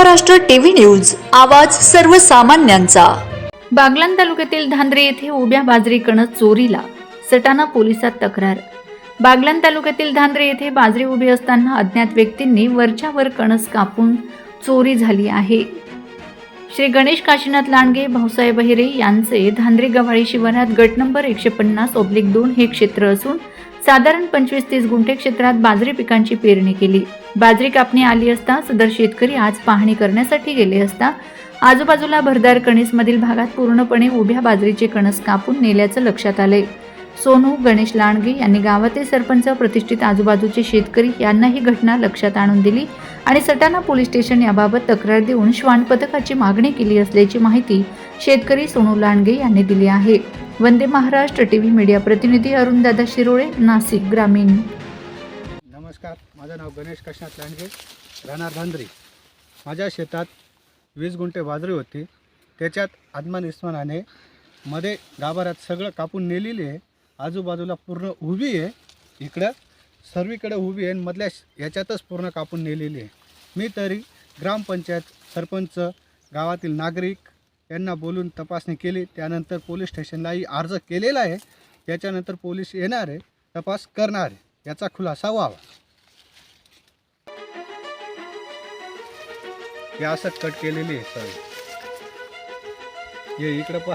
Maharashtra TV news आवाज सर्वसामान्यांचा. बागलान तालुक्यातील धांद्रे येथे उभ्या बाजरी कणस चोरीला सटाणा पोलिसात तक्रार. बागलान तालुक्यातील धांद्रे येथे बाजरी उभी असताना अज्ञात व्यक्तींनी वरच्या वर कणस कापून चोरी झाली आहे. श्री गणेश काशीनाथ लांडगे भाऊसाहेब अहिरे यांचे धांद्रे गव्हाळी शिवारात गट नंबर एकशे पन्नास ओब्लिक दोन हे क्षेत्र असून साधारण पंचवीस तीस गुंठे क्षेत्रात बाजरी पिकांची पेरणी केली. बाजरी कापणी आली असता सदर शेतकरी आज पाहणी करण्यासाठी गेले असता आजूबाजूला भरदार कणीसमधील भागात पूर्णपणे उभ्या बाजरीचे कणस कापून नेल्याचं लक्षात आले. सोनू गणेश लांडगे यांनी गावातील सरपंच प्रतिष्ठित आजूबाजूचे शेतकरी यांना ही घटना लक्षात आणून दिली आणि सटाणा पोलीस स्टेशन याबाबत तक्रार देऊन श्वान पथकाची मागणी केली असल्याची माहिती शेतकरी सोनू लांडगे यांनी दिली आहे. Vande Maharashtra T V media प्रतिनिधी अरुणदादा शिरोळे नाशिक ग्रामीण. नमस्कार माझं नाव गणेश काशीनाथ लांडगे राहणार धांद्री. माझ्या शेतात वीस गुंठे बाजरी होती. त्याच्यात आदमान इस्मानाने मध्ये गाभाऱ्यात सगळं कापून नेलेली आहे. आजूबाजूला पूर्ण उभी आहे. इकडं सर्वीकडे उभी आहे आणि मधल्या याच्यातच पूर्ण कापून नेलेली आहे. मी तरी ग्रामपंचायत सरपंच गावातील नागरिक यांना बोलून तपासणी केली. त्यानंतर पोलीस स्टेशनलाही अर्ज केलेला आहे. त्याच्यानंतर पोलीस येणार आहे तपास करणार आहे. याचा खुलासा व्हावा. हे असं कट केलेली आहे सर हे इकडं पा